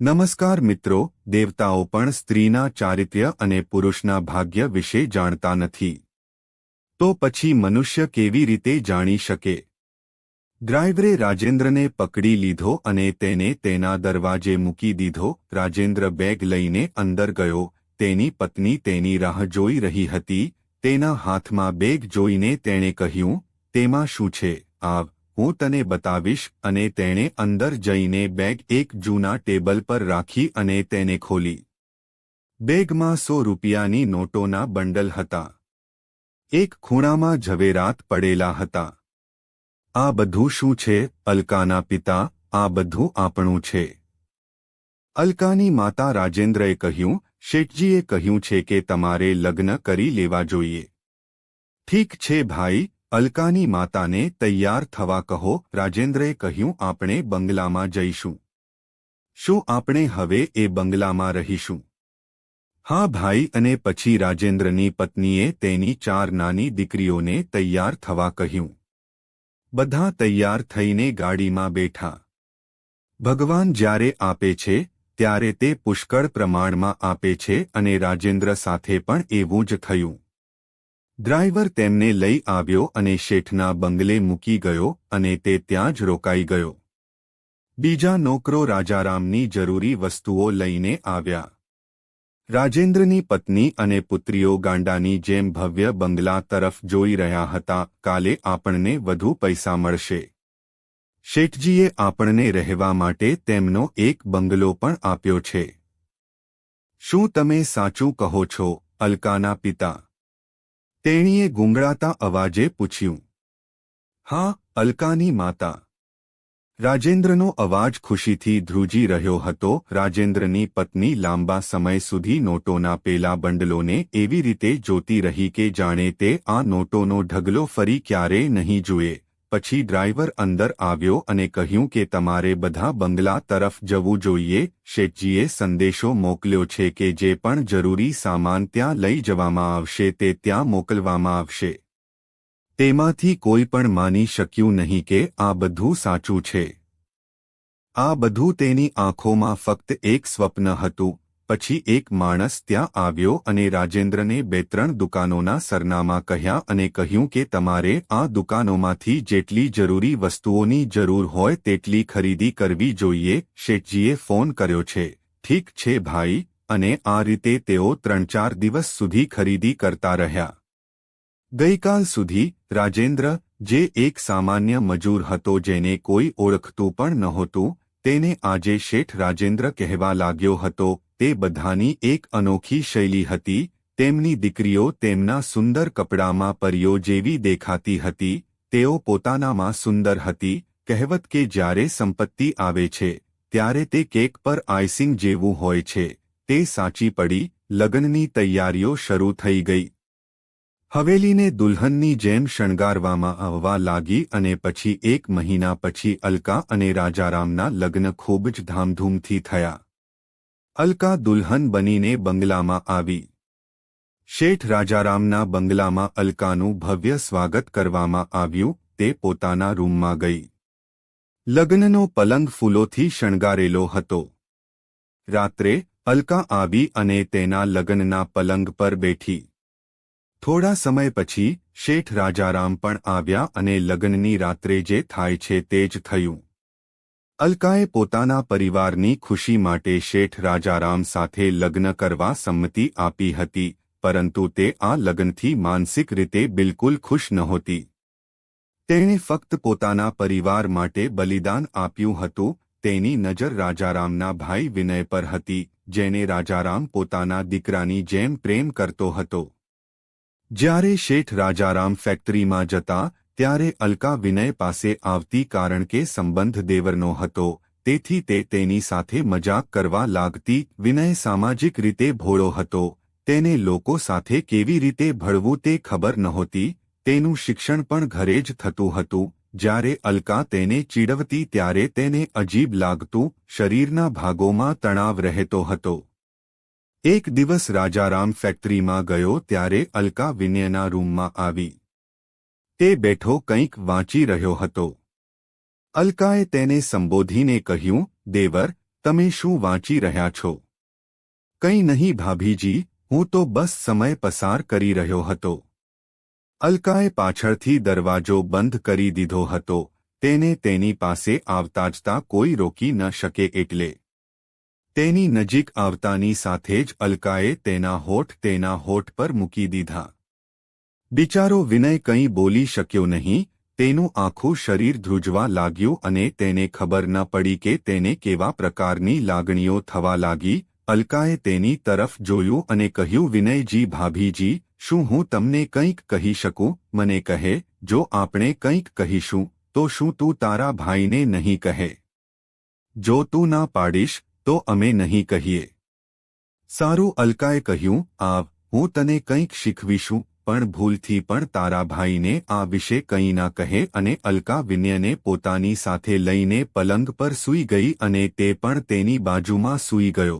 નમસ્કાર મિત્રો, દેવતાઓ પણ સ્ત્રીના ચારિત્ર્ય અને પુરુષના ભાગ્ય વિશે જાણતા નથી. તો પછી મનુષ્ય કેવી રીતે જાણી શકે? ડ્રાઈવરે રાજેન્દ્રને પકડી લીધો અને તેને તેના દરવાજે મૂકી દીધો. રાજેન્દ્ર બેગ લઈને અંદર ગયો. તેની પત્ની તેની રાહ જોઈ રહી હતી. તેના હાથમાં બેગ જોઈને તેણે કહ્યું, તેમાં શું છે? આવ. હું તને બતાવીશ અને તેણે અંદર જઈને બેગ એક જૂના ટેબલ પર રાખી અને તેને ખોલી. બેગમાં સો રૂપિયાની નોટોના બંડલ હતા. એક ખૂણામાં ઝવેરાત પડેલા હતા. આ બધું શું છે? અલકાના પિતા, આ બધું આપણું છે. અલકાની માતા રાજેન્દ્રએ કહ્યું, શેઠજીએ કહ્યું છે કે તમારે લગ્ન કરી લેવા જોઈએ. ઠીક છે ભાઈ અલકાની માતાને તૈયાર થવા કહો, રાજેન્દ્રએ કહ્યું, આપણે બંગલામાં જઈશું. શું આપણે હવે એ બંગલામાં રહીશું? હા ભાઈ, અને પછી રાજેન્દ્રની પત્નીએ તેની ચાર નાની દીકરીઓને તૈયાર થવા કહ્યું. બધા તૈયાર થઈને ગાડીમાં બેઠા. ભગવાન જ્યારે આપે છે, ત્યારે તે પુષ્કળ પ્રમાણમાં આપે છે અને રાજેન્દ્ર સાથે પણ એવું જ થયું. ડ્રાઈવર તેમને લઈ આવ્યો અને શેઠના બંગલે મૂકી ગયો અને તે ત્યાં જ રોકાઈ ગયો. બીજા નોકરો રાજારામની જરૂરી વસ્તુઓ લઈને આવ્યા. રાજેન્દ્રની પત્ની અને પુત્રીઓ ગાંડાની જેમ ભવ્ય બંગલા તરફ જોઈ રહ્યા હતા, કાલે આપણને વધુ પૈસા મળશે. શેઠજીએ આપણને રહેવા માટે તેમનો એક બંગલો પણ આપ્યો છે. શું તમે સાચું કહો છો, અલકાના પિતા? તેણીએ ગુંગળાતા અવાજે પૂછ્યું, હા, અલકાની માતા. રાજેન્દ્રનો અવાજ ખુશીથી ધ્રુજી રહ્યો હતો. રાજેન્દ્રની પત્ની લાંબા સમય સુધી નોટોના પેલા બંડલોને એવી રીતે જોતી રહી કે જાણે તે આ નોટોનો ઢગલો ફરી ક્યારેય નહીં જુએ. પછી ડ્રાઈવર અંદર આવ્યો અને કહ્યું કે તમારે બધા બંગલા તરફ જવું જોઈએ, શેઠજીએ સંદેશો મોકલ્યો છે કે જે પણ જરૂરી સામાન ત્યાં લઈ જવામાં આવશે તે ત્યાં મોકલવામાં આવશે. તેમાંથી કોઈ પણ માની શક્યું નહીં કે આ બધું સાચું છે. આ બધું તેની આંખોમાં ફક્ત એક સ્વપ્ન હતું. પછી એક માણસ ત્યાં આવ્યો અને રાજેન્દ્રને બે ત્રણ દુકાનોના સરનામા કહ્યા અને કહ્યું કે તમારે આ દુકાનોમાંથી જેટલી જરૂરી વસ્તુઓની જરૂર હોય તેટલી ખરીદી કરવી જોઈએ, શેઠજીએ ફોન કર્યો છે. ઠીક છે ભાઈ, અને આ રીતે તેઓ ત્રણ ચાર દિવસ સુધી ખરીદી કરતા રહ્યા. ગઈકાલ સુધી રાજેન્દ્ર, જે એક સામાન્ય મજૂર હતો જેને કોઈ ઓળખતું પણ નહોતું, તેને આજે શેઠ રાજેન્દ્ર કહેવા લાગ્યો હતો તે બધાની એક અનોખી શૈલી હતી, તેમની દીકરીઓ તેમના સુંદર કપડામાં પરીઓ જેવી દેખાતી હતી, તેઓ પોતાનામાં સુંદર હતી, કહેવત કે જ્યારે સંપત્તિ આવે છે, ત્યારે તે કેક પર આઈસિંગ જેવું હોય છે, તે સાચી પડી, લગ્નની તૈયારીઓ શરૂ થઈ ગઈ. હવેલીને દુલ્હનની જેમ શણગારવામાં આવવા લાગી અને પછી એક મહિના પછી અલકા અને રાજારામના લગ્ન ખૂબ જ ધામધૂમથી થયા. અલકા દુલ્હન બનીને બંગલામાં આવી. શેઠ રાજારામના બંગલામાં અલકાનું ભવ્ય સ્વાગત કરવામાં આવ્યું, તે પોતાના રૂમમાં ગઈ. લગ્નનો પલંગ ફૂલોથી શણગારેલો હતો. રાત્રે અલકા આવી અને તેના લગ્નના પલંગ પર બેઠી. થોડા સમય પછી શેઠ રાજારામ પણ આવ્યા અને લગ્નની રાત્રે જે થાય છે તે જ થયું. અલકાએ પોતાના પરિવારની ખુશી માટે શેઠ રાજારામ સાથે લગ્ન કરવા સંમતિ આપી હતી, પરંતુ તે આ લગ્નથી માનસિક રીતે બિલકુલ ખુશ નહોતી. તેણે ફક્ત પોતાના પરિવાર માટે બલિદાન આપ્યું હતું, તેની નજર રાજારામના ભાઈ વિનય પર હતી જેને રાજારામ પોતાના દીકરાની જેમ પ્રેમ કરતો હતો. જ્યારે શેઠ રાજારામ ફેક્ટરીમાં જતા ત્યારે અલકા વિનય પાસે આવતી કારણ કે સંબંધ દેવરનો હતો, તેથી તે તેની સાથે મજાક કરવા લાગતી વિનય સામાજિક રીતે ભોળો હતો, તેને લોકો સાથે કેવી રીતે ભળવું તે ખબર નહોતી, તેનું શિક્ષણ પણ ઘરે જ થતું હતું, જ્યારે અલકા તેને ચીડવતી ત્યારે તેને અજીબ લાગતું, શરીરના ભાગોમાં તણાવ રહેતો હતો. એક દિવસ રાજારામ ફેક્ટરીમાં ગયો ત્યારે અલકા વિનયના રૂમમાં આવી. તે બેઠો કંઈક વાંચી રહ્યો હતો. અલકાએ તેને સંબોધીને કહ્યું, દેવર, તમે શું વાંચી રહ્યા છો? કંઈ નહીં ભાભીજી, હું તો બસ સમય પસાર કરી રહ્યો હતો. અલકાએ પાછળથી દરવાજો બંધ કરી દીધો હતો, તેને તેની પાસે આવતા જતા કોઈ રોકી ન શકે એટલે. તેની નજીક આવતાની સાથે જ અલકાએ તેના હોઠ તેના હોઠ પર મૂકી દીધા. બિચારો વિનય કંઈ બોલી શક્યો નહીં, તેનું આખું શરીર ધ્રુજવા લાગ્યું અને તેને ખબર ન પડી કે તેને કેવા પ્રકારની લાગણીઓ થવા લાગી. અલકાએ તેની તરફ જોયું અને કહ્યું, વિનયજી, ભાભીજી, શું હું તમને કંઈક કહી શકું? મને કહે, જો આપણે કંઈક કહીશું, તો શું તું તારા ભાઈને નહીં કહે? જો તું ના પાડીશ, તો અમે નહીં કહીએ. સારું, અલકાએ કહ્યું, આવ, હું તને કંઈક શીખવીશું પણ ભૂલથી પણ તારાભાઈને આ વિશે કંઈ ના કહે અને અલકા વિનયને પોતાની સાથે લઈને પલંગ પર સૂઈ ગઈ અને તે પણ તેની બાજુમાં સૂઈ ગયો.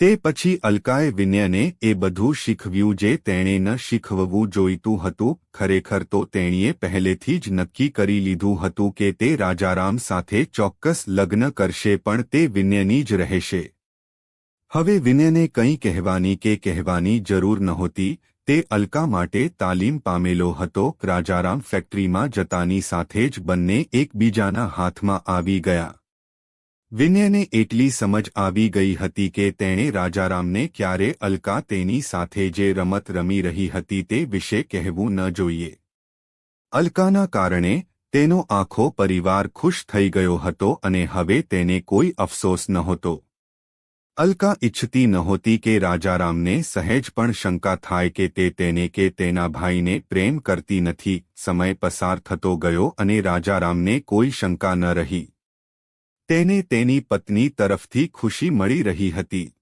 તે પછી અલકાએ વિનયને એ બધું શીખવ્યું જે તેણે ન શીખવવું જોઈતું હતું, ખરેખર તો તેણીએ પહેલેથી જ નક્કી કરી લીધું હતું કે તે રાજારામ સાથે ચોક્કસ લગ્ન કરશે પણ તે વિનયની જ રહેશે. હવે વિનયને કંઈ કહેવાની કે કહેવાની જરૂર નહોતી તે અલકા માટે તાલીમ પામેલો હતો. રાજારામ ફેક્ટરીમાં જતાની સાથે જ બંને એકબીજાના હાથમાં આવી ગયા. વિનયને એટલી સમજ આવી ગઈ હતી કે તેણે રાજારામને ક્યારે અલકા તેની સાથે જે રમત રમી રહી હતી તે વિશે કહેવું ન જોઈએ. અલકાના કારણે તેનો આખો પરિવાર ખુશ થઈ ગયો હતો અને હવે તેને કોઈ અફસોસ નહોતો. અલકા ઇચ્છતી નહોતી કે રાજારામને સહેજ પણ શંકા થાય કે તે તેને કે તેના ભાઈને પ્રેમ કરતી નથી. સમય પસાર થતો ગયો અને રાજારામને કોઈ શંકા ન રહી. તેને તેની પત્ની તરફથી ખુશી મળી રહી હતી.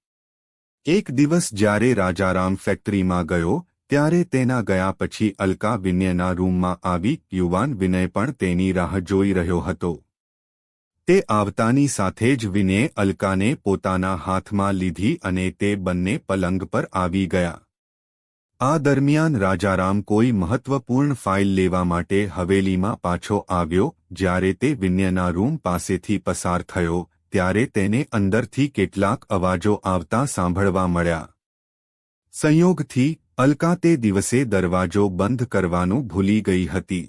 એક દિવસ જ્યારે રાજારામ ફેક્ટરીમાં ગયો, ત્યારે તેના ગયા પછી અલકા વિનયના રૂમમાં આવી. યુવાન વિનય પણ તેની રાહ જોઈ રહ્યો હતો. તે આવતાની સાથે જ વિને અલકાને પોતાના હાથમાં લીધી અને તે બંને પલંગ પર આવી ગયા. આ દરમિયાન રાજારામ કોઈ મહત્વપૂર્ણ ફાઇલ લેવા માટે હવેલીમાં પાછો આવ્યો, જ્યારે તે વિન્યના રૂમ પાસેથી પસાર થયો, ત્યારે તેને અંદરથી કેટલાક અવાજો આવતા સાંભળવા મળ્યા. સંયોગથી, અલકા તે દિવસે દરવાજો બંધ કરવાનું ભૂલી ગઈ હતી.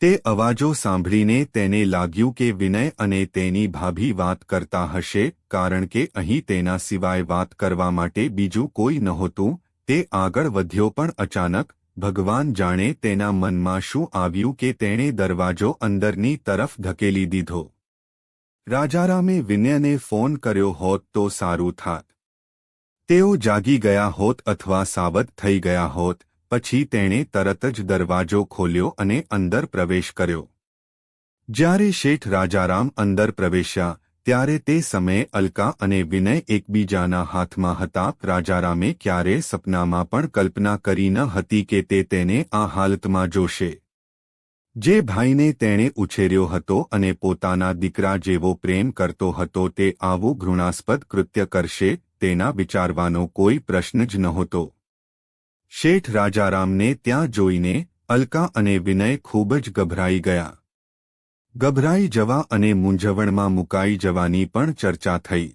તે અવાજો સાંભળીને તેને લાગ્યું કે વિનય અને તેની ભાભી વાત કરતા હશે, કારણ કે અહીં તેના સિવાય વાત કરવા માટે બીજું કોઈ નહોતું, તે આગળ વધ્યો પણ અચાનક, ભગવાન જાણે તેના મનમાં શું આવ્યું કે તેણે દરવાજો અંદરની તરફ ધકેલી દીધો. રાજારામે વિનયને ફોન કર્યો હોત તો સારું થાત. તેઓ જાગી ગયા હોત અથવા સાવધ થઈ ગયા હોત પછી તેણે તરત જ દરવાજો ખોલ્યો અને અંદર પ્રવેશ કર્યો. જ્યારે શેઠ રાજારામ અંદર પ્રવેશ્યા, ત્યારે તે સમયે અલકા અને વિનય એકબીજાના હાથમાં હતા. રાજારામે ક્યારે સપનામાં પણ કલ્પના કરી ન હતી કે તે તેને આ હાલતમાં જોશે. જે ભાઈને તેણે ઉછેર્યો હતો અને પોતાના દીકરા જેવો પ્રેમ કરતો હતો, તે આવું ઘૃણાસ્પદ કૃત્ય કરશે તેના વિચારવાનો કોઈ પ્રશ્ન જ નહોતો. શેઠ રાજારામને ત્યાં જોઈને અલકા અને વિનય ખૂબ જ ગભરાઈ ગયા. ગભરાઈ જવા અને મૂંઝવણમાં મુકાઈ જવાની પણ ચર્ચા થઈ.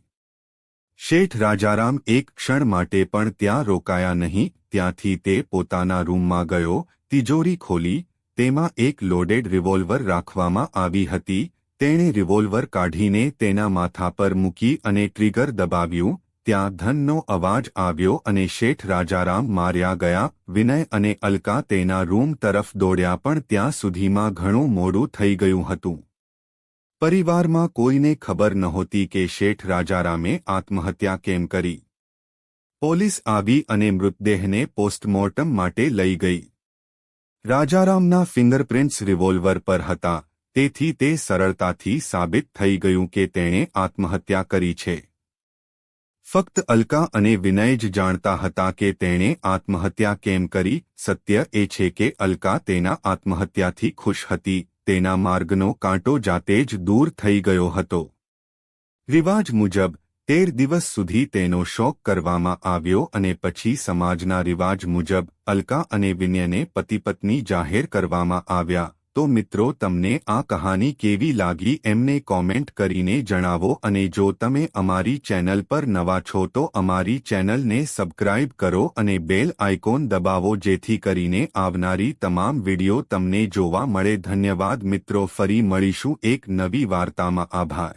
શેઠ રાજારામ એક ક્ષણ માટે પણ ત્યાં રોકાયા નહીં, ત્યાંથી તે પોતાના રૂમમાં ગયો, તિજોરી ખોલી, તેમાં એક લોડેડ રિવોલ્વર રાખવામાં આવી હતી, તેણે રિવોલ્વર કાઢીને તેના માથા પર મૂકી અને ટ્રિગર દબાવ્યું ત્યાં ધનનો અવાજ આવ્યો અને શેઠ રાજારામ માર્યા ગયા, વિનય અને અલકા તેના રૂમ તરફ દોડ્યા પણ ત્યાં સુધીમાં ઘણું મોડું થઈ ગયું હતું. પરિવારમાં કોઈને ખબર નહોતી કે શેઠ રાજારામે આત્મહત્યા કેમ કરી. પોલીસ આવી અને મૃતદેહને પોસ્ટમોર્ટમ માટે લઈ ગઈ. રાજારામના ફિંગરપ્રિન્ટ્સ રિવોલ્વર પર હતા, તેથી તે સરળતાથી સાબિત થઈ ગયું કે તેણે આત્મહત્યા કરી છે. ફક્ત અલકા અને વિનય જ જાણતા હતા કે તેણે આત્મહત્યા કેમ કરી? સત્ય એ છે કે અલકા તેના આત્મહત્યાથી ખુશ હતી, તેના માર્ગનો કાંટો જાતે જ દૂર થઈ ગયો હતો. રિવાજ મુજબ, તેર દિવસ સુધી તેનો શોક કરવામાં આવ્યો અને પછી સમાજના રિવાજ મુજબ, અલકા અને વિનયને પતિપત્ની જાહેર કરવામાં આવ્યા. તો મિત્રો તમને આ કહાની કેવી લાગી એમને કોમેન્ટ કરીને જણાવો અને જો તમે અમારી ચેનલ પર નવા છો તો અમારી ચેનલને સબસ્ક્રાઇબ કરો અને બેલ આઇકોન દબાવો જેથી કરીને આવનારી તમામ વિડિયો તમને જોવા મળે. ધન્યવાદ મિત્રો, ફરી મળીશું એક નવી વાર્તામાં. આભાર.